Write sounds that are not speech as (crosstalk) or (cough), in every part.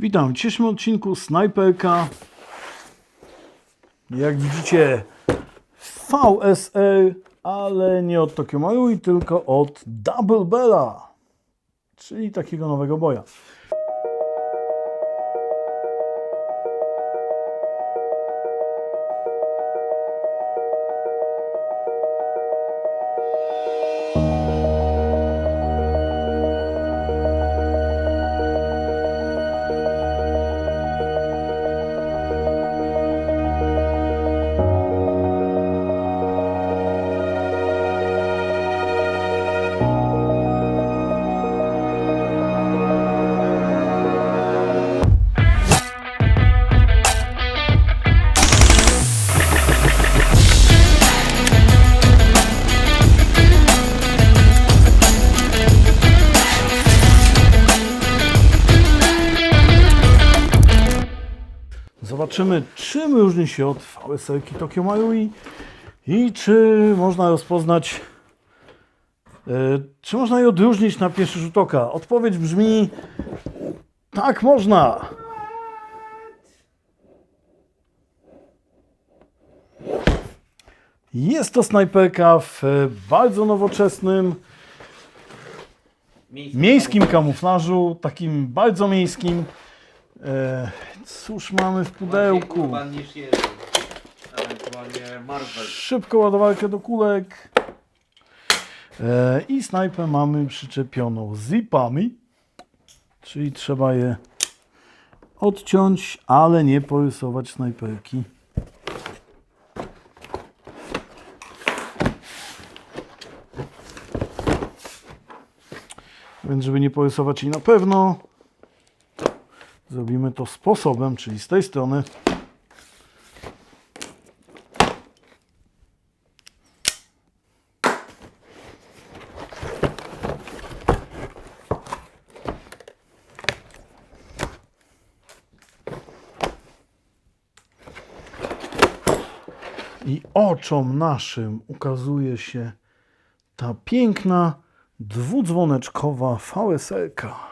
Witam w dzisiejszym odcinku Snajperka. Jak widzicie VSR, ale nie od Tokyo Marui, tylko od Double Bella, czyli takiego nowego boja. Zobaczymy, czym różni się od VSR Tokyo Marui i czy można rozpoznać, e, czy można je odróżnić na pierwszy rzut oka. Odpowiedź brzmi, tak można. Jest to snajperka w bardzo nowoczesnym, miejskim kamuflażu, takim bardzo miejskim. E, cóż mamy w pudełku? Urban niż jest. Ewentualnie Marvel. Szybko ładowarkę do kulek. E, I snajpę mamy przyczepioną zipami, czyli trzeba je odciąć, ale nie porysować snajperki. Więc żeby nie porysować jej na pewno, zrobimy to sposobem, czyli z tej strony i oczom naszym ukazuje się ta piękna dwudzwoneczkowa VSR-ka.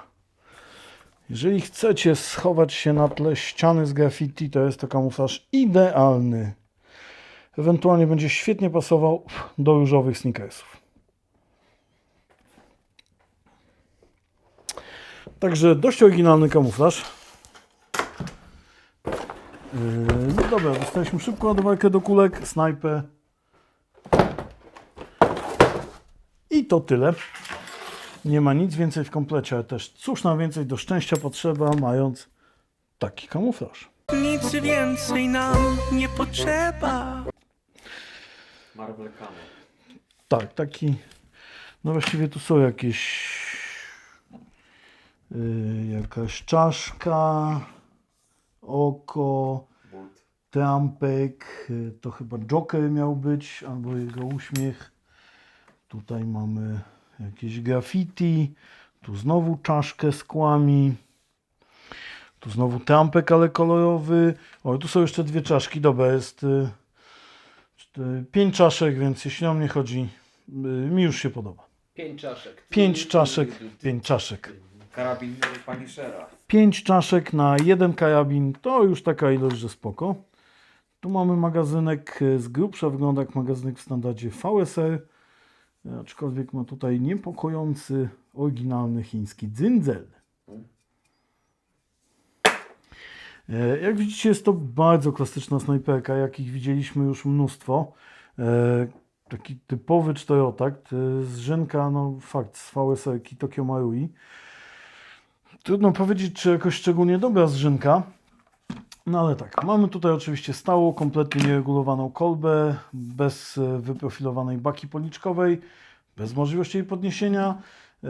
Jeżeli chcecie schować się na tle ściany z graffiti, to jest to kamuflaż idealny. Ewentualnie będzie świetnie pasował do różowych sneakersów. Także dość oryginalny kamuflaż. Yy, no dobra, dostaliśmy szybko ładowarkę do kulek, snajpę. I to tyle. Nie ma nic więcej w komplecie, ale też cóż nam więcej do szczęścia potrzeba, mając taki kamuflaż. Nic więcej nam nie potrzeba. Marvel Camo. Tak, taki. No właściwie tu są jakieś. Yy, jakaś czaszka, oko, Bolt. trampek. yy, To chyba Joker miał być, albo jego uśmiech. Tutaj mamy jakieś graffiti. Tu znowu czaszkę z kłami. Tu znowu trampek, ale kolorowy. O, tu są jeszcze dwie czaszki. Dobra, jest y, cztery, pięć czaszek, więc jeśli o mnie chodzi, y, mi już się podoba. Pięć czaszek. Pięć czaszek, pięć czaszek. Karabin Punishera. Pięć czaszek na jeden karabin, to już taka ilość, że spoko. Tu mamy magazynek y, z grubsza, wygląda jak magazynek w standardzie VSR, aczkolwiek ma tutaj niepokojący, oryginalny chiński dzyndzel. E, Jak widzicie, jest to bardzo klasyczna snajperka, jakich widzieliśmy już mnóstwo. E, Taki typowy czterotakt, e, zrzynka, no fakt, z VSR-ki Tokyo Marui. Trudno powiedzieć, czy jakoś szczególnie dobra zrzynka. No ale tak, mamy tutaj oczywiście stałą, kompletnie nieregulowaną kolbę, bez e, wyprofilowanej baki policzkowej, bez możliwości jej podniesienia. E,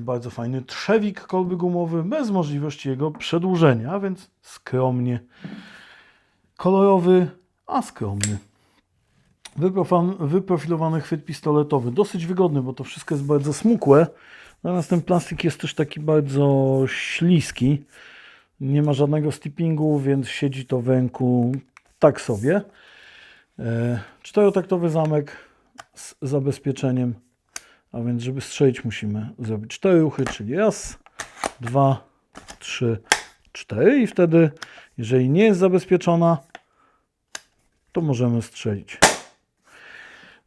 bardzo fajny trzewik kolby gumowy, bez możliwości jego przedłużenia, więc skromnie. Kolorowy, a skromny. Wyprofilowany chwyt pistoletowy, dosyć wygodny, bo to wszystko jest bardzo smukłe. Natomiast ten plastik jest też taki bardzo śliski. Nie ma żadnego stippingu, więc siedzi to w ręku tak sobie. E, Czterotaktowy zamek z zabezpieczeniem, a więc żeby strzelić musimy zrobić cztery ruchy, czyli raz, dwa, trzy 4 i wtedy, jeżeli nie jest zabezpieczona, to możemy strzelić.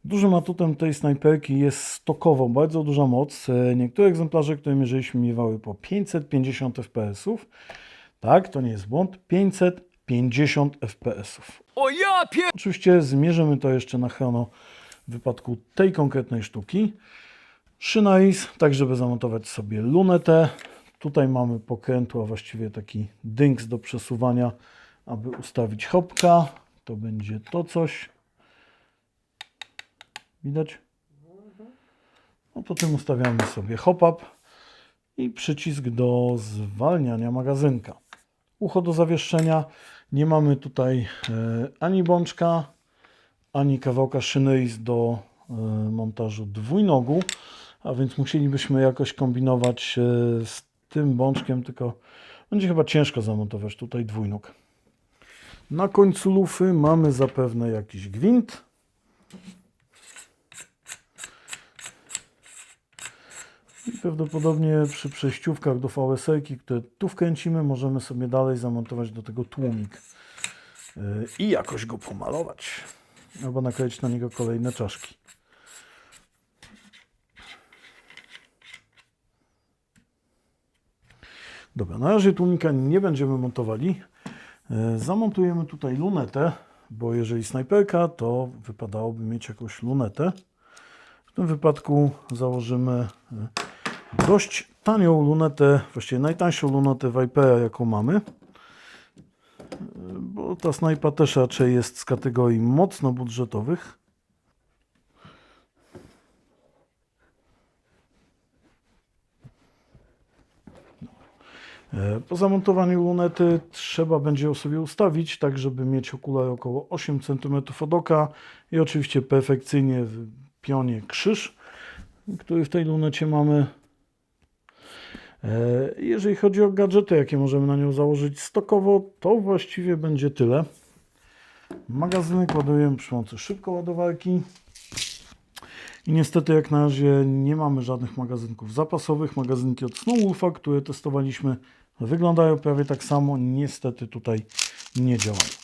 Dużym atutem tej snajperki jest stokowo bardzo duża moc. E, Niektóre egzemplarze, które mierzyliśmy, miewały po 550 fps. Tak, to nie jest błąd. 550 fps. O ja pie... Oczywiście zmierzymy to jeszcze na chrono w wypadku tej konkretnej sztuki. Szynais, tak żeby zamontować sobie lunetę. Tutaj mamy pokrętło, a właściwie taki dynks do przesuwania, aby ustawić hopka. To będzie to coś. Widać? No to tym ustawiamy sobie hop-up i przycisk do zwalniania magazynka. Ucho do zawieszenia. Nie mamy tutaj e, ani bączka, ani kawałka szyny do e, montażu dwójnogu, a więc musielibyśmy jakoś kombinować e, z tym bączkiem, tylko będzie chyba ciężko zamontować tutaj dwójnóg. Na końcu lufy mamy zapewne jakiś gwint. I prawdopodobnie przy przejściówkach do VSL-ki, które tu wkręcimy, możemy sobie dalej zamontować do tego tłumik yy, i jakoś go pomalować. Albo nakleić na niego kolejne czaszki. Dobra, na razie tłumika nie będziemy montowali. Yy, Zamontujemy tutaj lunetę, bo jeżeli snajperka, to wypadałoby mieć jakąś lunetę. W tym wypadku założymy yy, dość tanią lunetę, właściwie najtańszą lunetę Vipera, jaką mamy. Bo ta snajpa też raczej jest z kategorii mocno budżetowych. E, Po zamontowaniu lunety trzeba będzie ją sobie ustawić, tak żeby mieć okulary około 8 cm od oka i oczywiście perfekcyjnie w pionie krzyż, który w tej lunecie mamy. E, Jeżeli chodzi o gadżety, jakie możemy na nią założyć stokowo, to właściwie będzie tyle. Magazynek ładujemy przy pomocy szybkoładowarki. I niestety jak na razie nie mamy żadnych magazynków zapasowych. Magazynki od Snowwolfa, które testowaliśmy, wyglądają prawie tak samo. Niestety tutaj nie działają.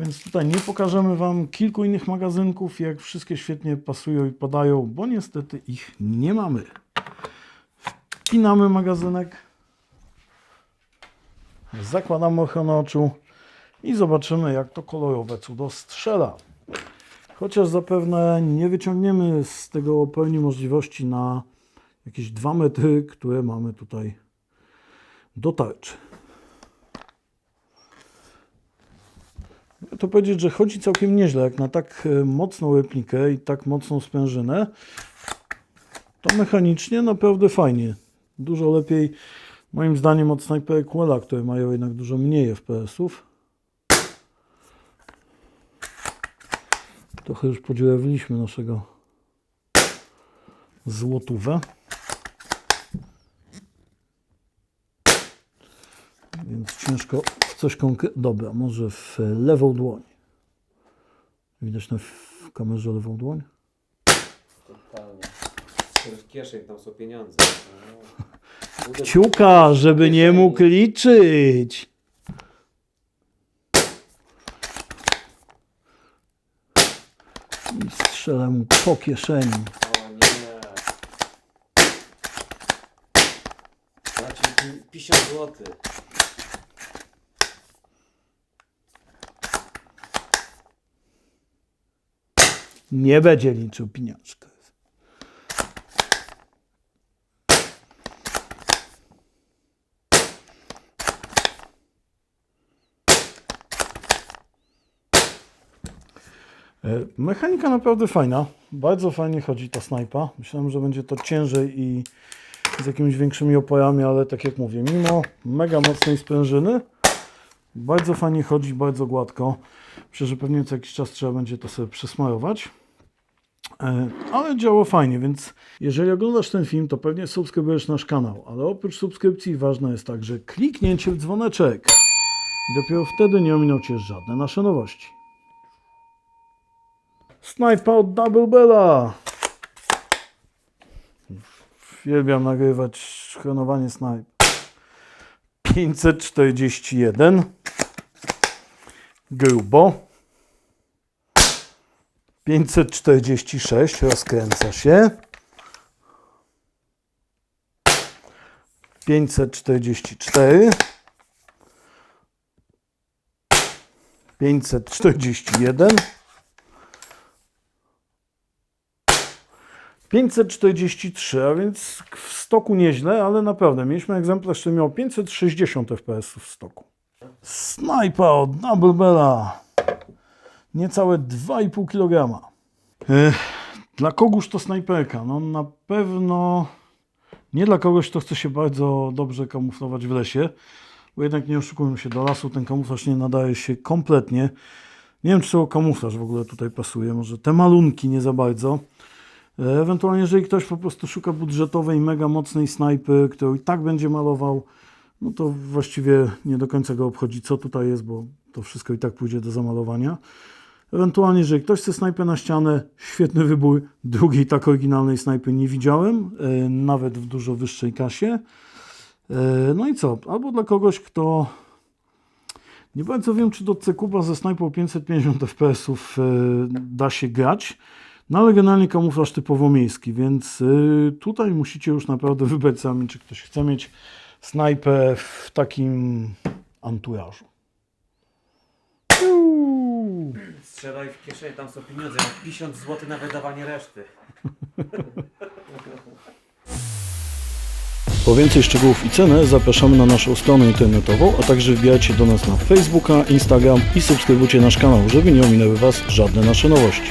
Więc tutaj nie pokażemy Wam kilku innych magazynków, jak wszystkie świetnie pasują i podają, bo niestety ich nie mamy. Wpinamy magazynek, zakładamy ochronę oczu i zobaczymy, jak to kolorowe cudo strzela. Chociaż zapewne nie wyciągniemy z tego pełni możliwości na jakieś 2 metry, które mamy tutaj do tarczy. To powiedzieć, że chodzi całkiem nieźle, jak na tak e, mocną replikę i tak mocną sprężynę, to mechanicznie naprawdę fajnie. Dużo lepiej, moim zdaniem, od snajperek Quella, które mają jednak dużo mniej FPS-ów. Trochę już podziurawiliśmy naszego złotówę. Więc ciężko coś konkretnego. Dobra, może w lewą dłoń. Widać na w kamerze lewą dłoń? Totalnie. W kieszeń tam są pieniądze. No. Kciuka, żeby nie mógł liczyć. I strzelę mu po kieszeni. O nie. Znaczy 50 zł. Nie będzie liczył pieniążka. E, Mechanika naprawdę fajna. Bardzo fajnie chodzi ta snajpa. Myślałem, że będzie to ciężej i z jakimiś większymi oporami, ale tak jak mówię, mimo mega mocnej sprężyny, bardzo fajnie chodzi, bardzo gładko. Myślę, że pewnie co jakiś czas trzeba będzie to sobie przesmarować. E, Ale działa fajnie, więc jeżeli oglądasz ten film, to pewnie subskrybujesz nasz kanał. Ale oprócz subskrypcji ważne jest także kliknięcie w dzwoneczek. Dopiero wtedy nie ominą Cię żadne nasze nowości. Snajpa od Double Bella. Uwielbiam nagrywać chronowanie snipe. 541. Grubo. 546. Rozkręca się. 544. 541. 543, a więc w stoku nieźle, ale naprawdę mieliśmy egzemplarz, który miał 560 fps w stoku. Snajpa od Double Bella. Niecałe 2,5 kg. Dla kogóż to snajperka? No na pewno nie dla kogoś, kto chce się bardzo dobrze kamuflować w lesie, bo jednak nie oszukujmy się, do lasu ten kamuflaż nie nadaje się kompletnie. Nie wiem, czy to kamuflaż w ogóle tutaj pasuje, może te malunki nie za bardzo. E, Ewentualnie, jeżeli ktoś po prostu szuka budżetowej, mega mocnej snajpy, którą i tak będzie malował, no to właściwie nie do końca go obchodzi, co tutaj jest, bo to wszystko i tak pójdzie do zamalowania. Ewentualnie, jeżeli ktoś chce snajpę na ścianę, świetny wybór. Drugiej tak oryginalnej snajpy nie widziałem, e, nawet w dużo wyższej kasie. E, No i co? Albo dla kogoś, kto nie bardzo wiem, czy do Cekuba ze snajpą 550 fps e, da się grać. No ale generalnie kamuflaż typowo miejski, więc tutaj musicie już naprawdę (laughs) wybrać sami, czy ktoś chce mieć snajpę w takim anturażu. Piu! Strzelaj w kieszeni, tam są pieniądze. Mam 50 zł na wydawanie reszty. (laughs) Po więcej szczegółów i cenę zapraszamy na naszą stronę internetową, a także wbijajcie do nas na Facebooka, Instagram i subskrybujcie nasz kanał, żeby nie ominęły Was żadne nasze nowości.